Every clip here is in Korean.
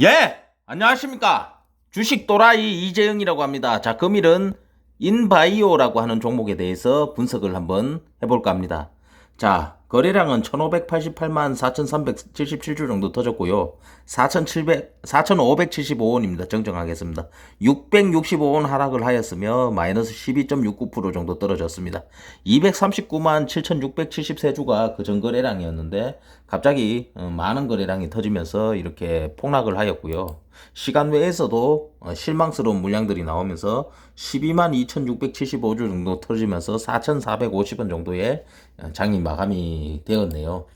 예! 안녕하십니까. 주식 또라이 이재영이라고 합니다. 자, 금일은 인바이오라고 하는 종목에 대해서 분석을 한번 해볼까 합니다. 자, 거래량은 1588만 4377주 정도 터졌고요. 4700, 4575원입니다. 정정하겠습니다. 665원 하락을 하였으며 마이너스 12.69% 정도 떨어졌습니다. 239만 7673주가 그 전 거래량이었는데 갑자기 어, 많은 거래량이 터지면서 이렇게 폭락을 하였고요. 시간 외에서도 어, 실망스러운 물량들이 나오면서 12만 2675주 정도 터지면서 4,450원 정도의 어, 장이 마감이 되었네요.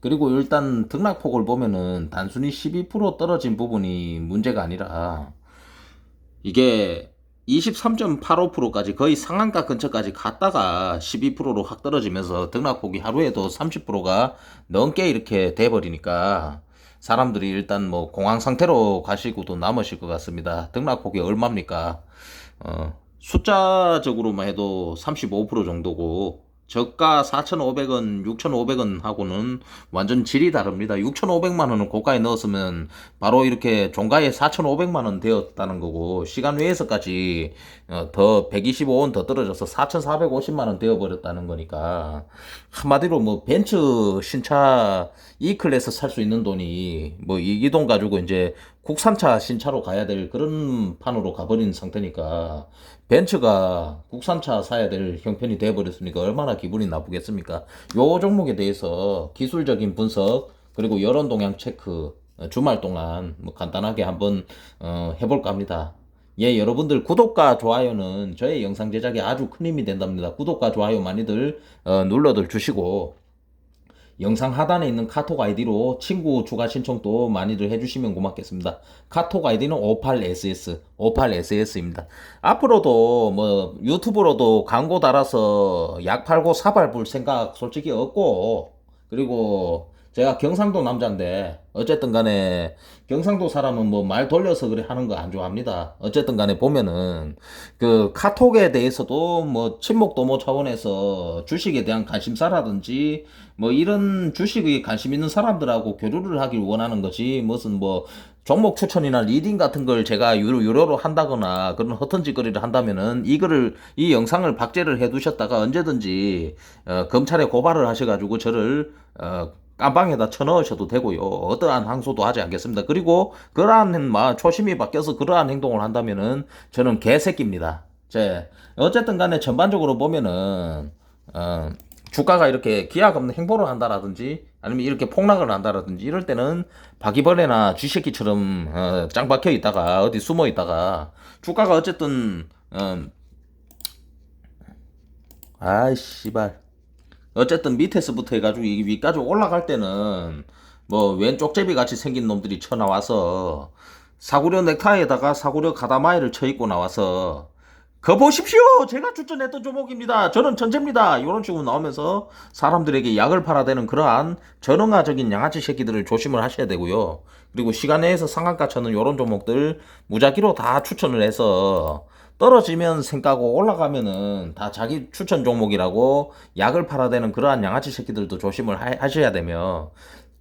그리고 일단 등락폭을 보면은 단순히 12% 떨어진 부분이 문제가 아니라 이게 23.85%까지 거의 상한가 근처까지 갔다가 12%로 확 떨어지면서 등락폭이 하루에도 30%가 넘게 이렇게 돼버리니까 사람들이 일단 뭐 공황 상태로 가시고도 남으실 것 같습니다. 등락폭이 얼마입니까? 어, 숫자적으로만 해도 35% 정도고 저가 4,500원, 6,500원 하고는 완전 질이 다릅니다. 6,500만 원을 고가에 넣었으면 바로 이렇게 종가에 4,500만 원 되었다는 거고 시간 외에서까지 어, 더 125원 더 떨어져서 4,450만 원 되어 버렸다는 거니까 한마디로 뭐 벤츠 신차 E 클래스 살 수 있는 돈이 뭐 이 돈 가지고 이제 국산차 신차로 가야 될 그런 판으로 가버린 상태니까 벤츠가 국산차 사야 될 형편이 돼버렸으니까 얼마나 기분이 나쁘겠습니까? 요 종목에 대해서 기술적인 분석 그리고 여론 동향 체크 어, 주말 동안 뭐 간단하게 한번 어, 해볼까 합니다. 예, 여러분들 구독과 좋아요는 저의 영상 제작에 아주 큰 힘이 된답니다. 구독과 좋아요 많이들 어, 눌러들 주시고 영상 하단에 있는 카톡 아이디로 친구 추가 신청도 많이들 해주시면 고맙겠습니다. 카톡 아이디는 58ss, 58ss입니다. 앞으로도 뭐 유튜브로도 광고 달아서 약 팔고 사발 불 생각 솔직히 없고, 그리고 제가 경상도 남자인데, 어쨌든 간에 경상도 사람은 뭐 말 돌려서 그래 하는 거 안 좋아합니다. 어쨌든 간에 보면은 그 카톡에 대해서도 뭐 친목 도모 차원에서 주식에 대한 관심사라든지 뭐 이런 주식에 관심 있는 사람들하고 교류를 하길 원하는 거지 무슨 뭐 종목 추천이나 리딩 같은 걸 제가 유료, 유료로 한다거나 그런 허튼 짓거리를 한다면은 이거를 이 영상을 박제를 해 두셨다가 언제든지 어, 검찰에 고발을 하셔 가지고 저를 어, 깜방에다 쳐넣으셔도 되고요. 어떠한 항소도 하지 않겠습니다. 그리고 그러한 막 초심이 바뀌어서 그러한 행동을 한다면은 저는 개새끼입니다. 제 어쨌든 간에 전반적으로 보면은 어, 주가가 이렇게 기약 없는 행보를 한다라든지 아니면 이렇게 폭락을 한다라든지 이럴 때는 바퀴벌레나 쥐새끼처럼 어, 짱 박혀 있다가 어디 숨어 있다가 주가가 어쨌든 어, 아이 씨발 어쨌든 밑에서부터 해가지고 이 위까지 올라갈 때는 뭐 왼쪽 제비 같이 생긴 놈들이 쳐 나와서 사구려 넥타이에다가 사구려 가다마이를 쳐 입고 나와서 거 보십시오! 제가 추천했던 종목입니다. 저는 천재입니다. 이런 식으로 나오면서 사람들에게 약을 팔아대는 그러한 전응화적인 양아치 새끼들을 조심을 하셔야 되고요. 그리고 시간 내에서 상한가 쳐는 이런 종목들 무작위로 다 추천을 해서 떨어지면 생까고 올라가면은 다 자기 추천 종목이라고 약을 팔아대는 그러한 양아치 새끼들도 조심을 하, 하셔야 되며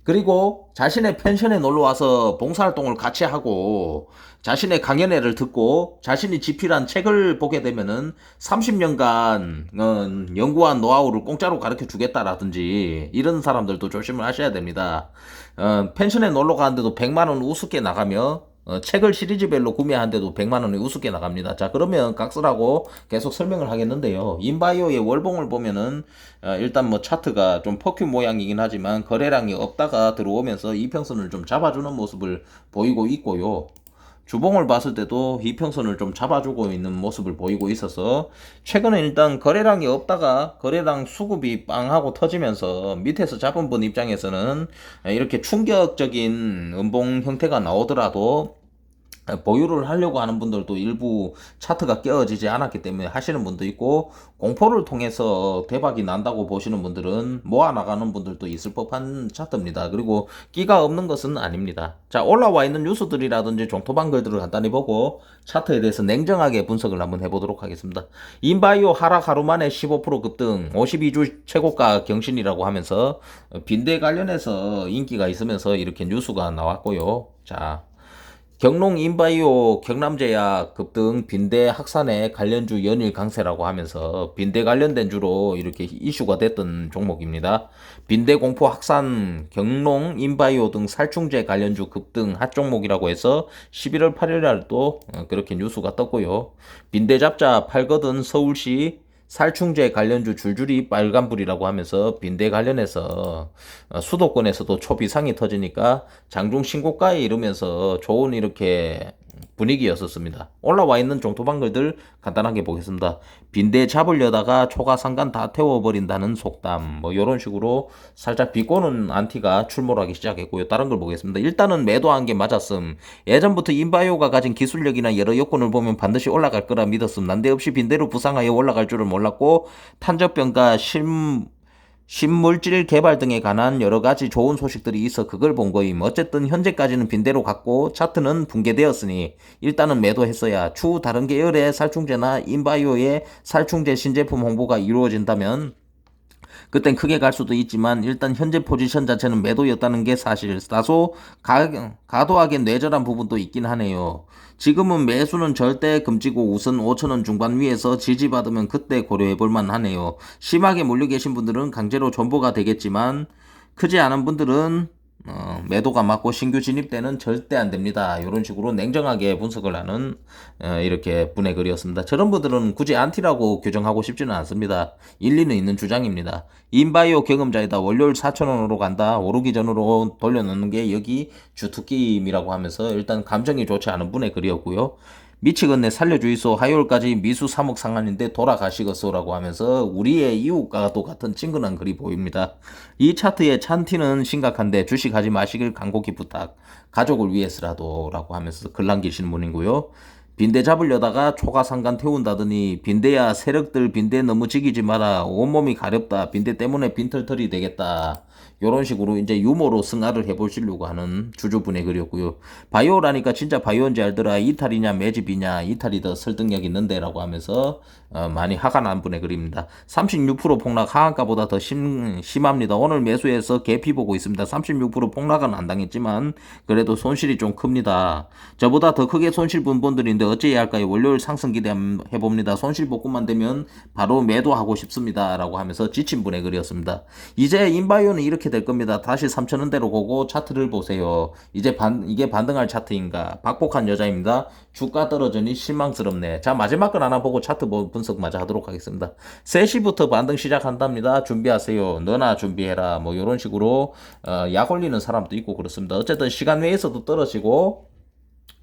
그리고 자신의 펜션에 놀러 와서 봉사활동을 같이 하고 자신의 강연회를 듣고 자신이 집필한 책을 보게 되면은 30년간 어, 연구한 노하우를 공짜로 가르쳐 주겠다라든지 이런 사람들도 조심을 하셔야 됩니다. 어, 펜션에 놀러 가는데도 100만 원 우습게 나가며 어, 책을 시리즈별로 구매하는데도 100만 원이 우습게 나갑니다. 자, 그러면 각설하고 계속 설명을 하겠는데요. 인바이오의 월봉을 보면은 어, 일단 뭐 차트가 좀 퍼큐 모양이긴 하지만 거래량이 없다가 들어오면서 이평선을 좀 잡아주는 모습을 보이고 있고요. 주봉을 봤을 때도 이평선을 좀 잡아주고 있는 모습을 보이고 있어서 최근에 일단 거래량이 없다가 거래량 수급이 빵하고 터지면서 밑에서 잡은 분 입장에서는 이렇게 충격적인 음봉 형태가 나오더라도 보유를 하려고 하는 분들도 일부 차트가 깨어지지 않았기 때문에 하시는 분도 있고 공포를 통해서 대박이 난다고 보시는 분들은 모아 나가는 분들도 있을 법한 차트입니다. 그리고 끼가 없는 것은 아닙니다. 자 올라와 있는 뉴스들이라든지 종토방 글들을 간단히 보고 차트에 대해서 냉정하게 분석을 한번 해보도록 하겠습니다. 인바이오 하락 하루 만에 15% 급등 52주 최고가 경신이라고 하면서 빈대 관련해서 인기가 있으면서 이렇게 뉴스가 나왔고요. 자 경농 인바이오 경남제약 급등 빈대 확산의 관련주 연일 강세라고 하면서 빈대 관련된 주로 이렇게 이슈가 됐던 종목입니다. 빈대 공포 확산 경농 인바이오 등 살충제 관련주 급등 핫 종목이라고 해서 11월 8일 날도 어, 그렇게 뉴스가 떴고요. 빈대 잡자 팔거든 서울시 살충제 관련주 줄줄이 빨간불이라고 하면서 빈대 관련해서 어, 수도권에서도 초비상이 터지니까 장중 신고가에 이르면서 좋은 이렇게 분위기였었습니다. 올라와 있는 종토방글들 간단하게 보겠습니다. 빈대 잡으려다가 초가 상간 다 태워버린다는 속담 뭐 이런 식으로 살짝 비꼬는 안티가 출몰하기 시작했고요. 다른 걸 보겠습니다. 일단은 매도한 게 맞았음. 예전부터 인바이오가 가진 기술력이나 여러 여건을 보면 반드시 올라갈 거라 믿었음. 난데없이 빈대로 부상하여 올라갈 줄을 몰랐고 탄저병과 심 신물질 개발 등에 관한 여러 가지 좋은 소식들이 있어 그걸 본 거임. 어쨌든 현재까지는 빈대로 갔고 차트는 붕괴되었으니 일단은 매도했어야 추후 다른 계열의 살충제나 인바이오의 살충제 신제품 홍보가 이루어진다면 그땐 크게 갈 수도 있지만 일단 현재 포지션 자체는 매도였다는 게 사실 다소 가, 가도하게 뇌절한 부분도 있긴 하네요. 지금은 매수는 절대 금지고 우선 5천원 중반 위에서 지지받으면 그때 고려해볼만 하네요. 심하게 몰려 계신 분들은 강제로 존버가 되겠지만 크지 않은 분들은 어, 매도가 맞고 신규 진입 때는 절대 안 됩니다. 이런 식으로 냉정하게 분석을 하는 어, 이렇게 분의 글이었습니다. 저런 분들은 굳이 안티라고 규정하고 싶지는 않습니다. 일리는 있는 주장입니다. 인바이오 경험자이다. 월요일 4천원으로 간다. 오르기 전으로 돌려놓는 게 여기 주특기임이라고 하면서 일단 감정이 좋지 않은 분의 글이었고요. 미치겠네 살려주이소 하요일까지 미수 3억 상한인데 돌아가시겠소라고 하면서 우리의 이웃과도 같은 친근한 글이 보입니다. 이 차트의 찬티는 심각한데 주식하지 마시길 간곡히 부탁. 가족을 위해서라도 라고 하면서 글 남기시는 분이고요. 빈대 잡으려다가 초가상간 태운다더니 빈대야 세력들 빈대 너무 지기지 마라. 온몸이 가렵다. 빈대 때문에 빈털털이 되겠다 요런 식으로 이제 유머로 승화를 해보시려고 하는 주주분의 글이었고요. 바이오라니까 진짜 바이오인지 알더라. 이탈이냐 매집이냐 이탈이 더 설득력 있는데라고 하면서 어, 많이 화가 난 분의 글입니다. 36% 폭락 하한가보다 더 심, 심합니다. 오늘 매수해서 개피 보고 있습니다. 36% 폭락은 안 당했지만 그래도 손실이 좀 큽니다. 저보다 더 크게 손실 본 분들인데 어찌해야 할까요? 월요일 상승 기대해봅니다. 손실 복구만 되면 바로 매도하고 싶습니다. 라고 하면서 지친 분의 글이었습니다. 이제 인바이오는 이렇게 될 겁니다. 다시 3천원대로 보고 차트를 보세요. 이제 반, 이게 반등할 차트인가? 박복한 여자입니다. 주가 떨어지니 실망스럽네. 자, 마지막 건 하나 보고 차트 분석 마저 하도록 하겠습니다. 3시부터 반등 시작한답니다. 준비하세요. 너나 준비해라. 뭐, 이런 식으로, 어, 약 올리는 사람도 있고 그렇습니다. 어쨌든 시간 외에서도 떨어지고,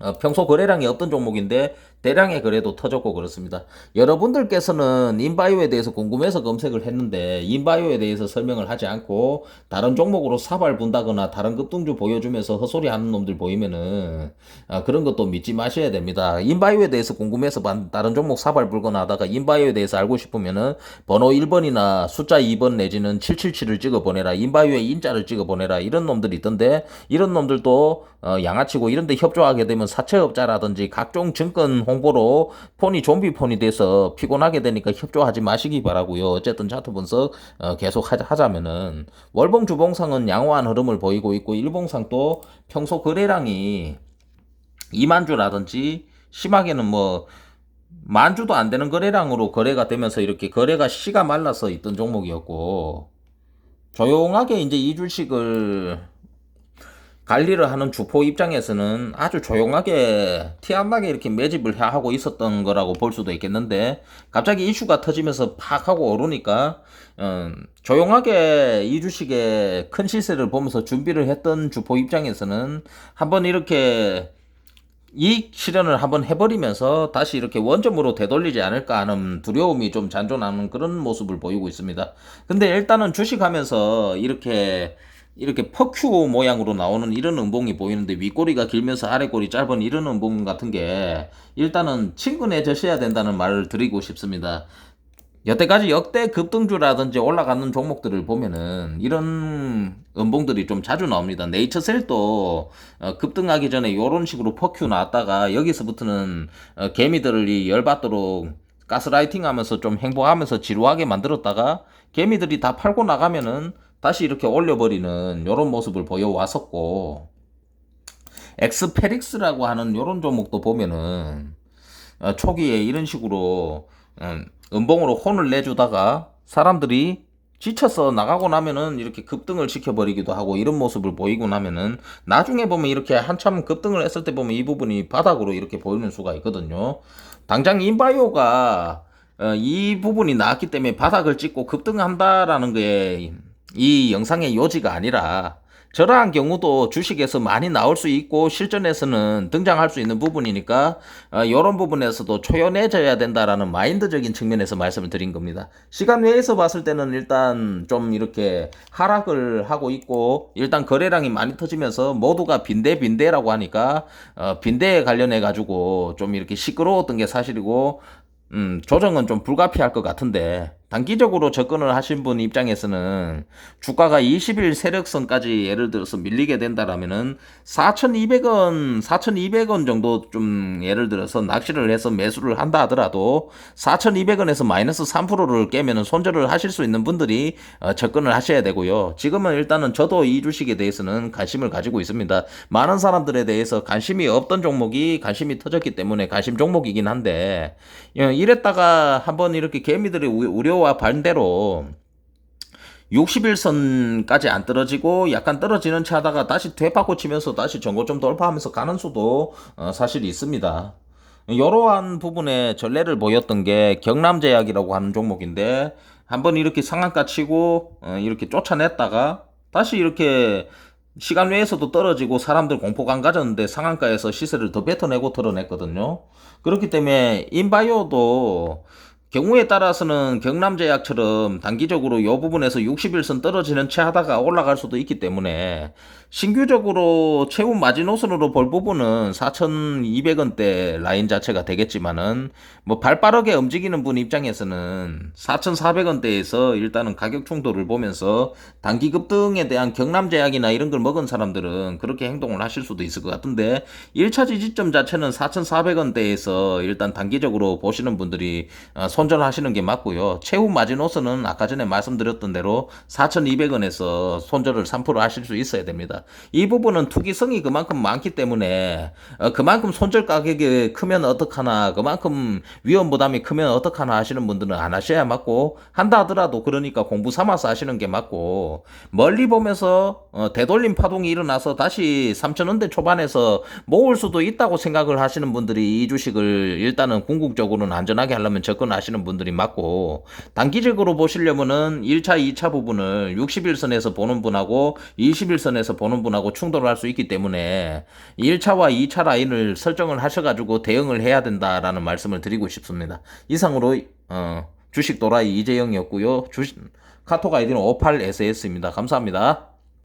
어, 평소 거래량이 없던 종목인데 대량의 거래도 터졌고 그렇습니다. 여러분들께서는 인바이오에 대해서 궁금해서 검색을 했는데 인바이오에 대해서 설명을 하지 않고 다른 종목으로 사발 분다거나 다른 급등주 보여주면서 헛소리 하는 놈들 보이면은 어, 그런 것도 믿지 마셔야 됩니다. 인바이오에 대해서 궁금해서 다른 종목 사발 불거나 하다가 인바이오에 대해서 알고 싶으면은 번호 1번이나 숫자 2번 내지는 777을 찍어 보내라. 인바이오에 인자를 찍어 보내라. 이런 놈들이 있던데 이런 놈들도 어, 양아치고 이런 데 협조하게 되면 사채업자라든지 각종 증권 홍보로 폰이 좀비 폰이 돼서 피곤하게 되니까 협조하지 마시기 바라고요. 어쨌든 차트 분석 어, 계속 하자, 면은 월봉 주봉상은 양호한 흐름을 보이고 있고 일봉상도 평소 거래량이 2만 주라든지 심하게는 뭐 만주도 안 되는 거래량으로 거래가 되면서 이렇게 거래가 시가 말라서 있던 종목이었고 조용하게 이제 이 주식을 관리를 하는 주포 입장에서는 아주 조용하게 티 안 나게 이렇게 매집을 하고 있었던 거라고 볼 수도 있겠는데 갑자기 이슈가 터지면서 팍 하고 오르니까 음, 조용하게 이 주식의 큰 시세를 보면서 준비를 했던 주포 입장에서는 한번 이렇게 이익 실현을 한번 해버리면서 다시 이렇게 원점으로 되돌리지 않을까 하는 두려움이 좀 잔존하는 그런 모습을 보이고 있습니다. 근데 일단은 주식하면서 이렇게 이렇게 퍼큐 모양으로 나오는 이런 음봉이 보이는데 윗꼬리가 길면서 아래꼬리 짧은 이런 음봉 같은 게 일단은 친근해져셔야 된다는 말을 드리고 싶습니다. 여태까지 역대 급등주라든지 올라가는 종목들을 보면은 이런 음봉들이 좀 자주 나옵니다. 네이처셀도 어, 급등하기 전에 이런 식으로 퍼큐 나왔다가 여기서부터는 어, 개미들이 열받도록 가스라이팅 하면서 좀 행복하면서 지루하게 만들었다가 개미들이 다 팔고 나가면은 다시 이렇게 올려버리는 이런 모습을 보여왔었고 엑스페릭스라고 하는 요런 종목도 보면은 어, 초기에 이런 식으로 음, 음봉으로 혼을 내주다가 사람들이 지쳐서 나가고 나면은 이렇게 급등을 시켜버리기도 하고 이런 모습을 보이고 나면은 나중에 보면 이렇게 한참 급등을 했을 때 보면 이 부분이 바닥으로 이렇게 보이는 수가 있거든요. 당장 인바이오가 어, 이 부분이 나왔기 때문에 바닥을 찍고 급등한다라는 게 이 영상의 요지가 아니라 저러한 경우도 주식에서 많이 나올 수 있고 실전에서는 등장할 수 있는 부분이니까 어, 이런 부분에서도 초연해져야 된다라는 마인드적인 측면에서 말씀을 드린 겁니다. 시간 외에서 봤을 때는 일단 좀 이렇게 하락을 하고 있고 일단 거래량이 많이 터지면서 모두가 빈대 빈대라고 하니까 어, 빈대에 관련해 가지고 좀 이렇게 시끄러웠던 게 사실이고 음, 조정은 좀 불가피할 것 같은데 단기적으로 접근을 하신 분 입장에서는 주가가 20일 세력선까지 예를 들어서 밀리게 된다라면은 4,200원, 4,200원 정도 좀 예를 들어서 낚시를 해서 매수를 한다 하더라도 4,200원에서 마이너스 3%를 깨면은 손절을 하실 수 있는 분들이 어, 접근을 하셔야 되고요. 지금은 일단은 저도 이 주식에 대해서는 관심을 가지고 있습니다. 많은 사람들에 대해서 관심이 없던 종목이 관심이 터졌기 때문에 관심 종목이긴 한데 예, 이랬다가 한번 이렇게 개미들의 우- 우려와 반대로 60일선까지 안 떨어지고 약간 떨어지는 차다가 다시 되받고 치면서 다시 전고점 돌파하면서 가는 수도 어, 사실 있습니다. 이러한 부분에 전례를 보였던 게 경남제약이라고 하는 종목인데 한번 이렇게 상한가 치고 어, 이렇게 쫓아냈다가 다시 이렇게 시간 외에서도 떨어지고 사람들 공포감 가졌는데 상한가에서 시세를 더 뱉어내고 털어냈거든요. 그렇기 때문에 인바이오도 경우에 따라서는 경남제약처럼 단기적으로 이 부분에서 60일선 떨어지는 채 하다가 올라갈 수도 있기 때문에 신규적으로 최후 마지노선으로 볼 부분은 4,200원대 라인 자체가 되겠지만은 뭐 발 빠르게 움직이는 분 입장에서는 4,400원대에서 일단은 가격 충돌을 보면서 단기 급등에 대한 경남제약이나 이런 걸 먹은 사람들은 그렇게 행동을 하실 수도 있을 것 같은데 1차 지지점 자체는 4,400원대에서 일단 단기적으로 보시는 분들이 어, 손절하시는 게 맞고요. 최후 마지노선은 아까 전에 말씀드렸던 대로 4,200원에서 손절을 3% 하실 수 있어야 됩니다. 이 부분은 투기성이 그만큼 많기 때문에 어, 그만큼 손절 가격이 크면 어떡하나 그만큼 위험 부담이 크면 어떡하나 하시는 분들은 안 하셔야 맞고 한다 하더라도 그러니까 공부 삼아서 하시는 게 맞고 멀리 보면서 어, 되돌림 파동이 일어나서 다시 3천원대 초반에서 모을 수도 있다고 생각을 하시는 분들이 이 주식을 일단은 궁극적으로는 안전하게 하려면 접근 하시는 분들이 맞고 단기적으로 보시려면은 1차, 2차 부분을 60일선에서 보는 분하고 20일선에서 보는 분하고 충돌을 할 수 있기 때문에 1차와 2차 라인을 설정을 하셔가지고 대응을 해야 된다라는 말씀을 드리고 싶습니다. 이상으로 어, 주식 도라이 이재영이었고요. 주식 카톡 아이디는 58SS입니다. 감사합니다.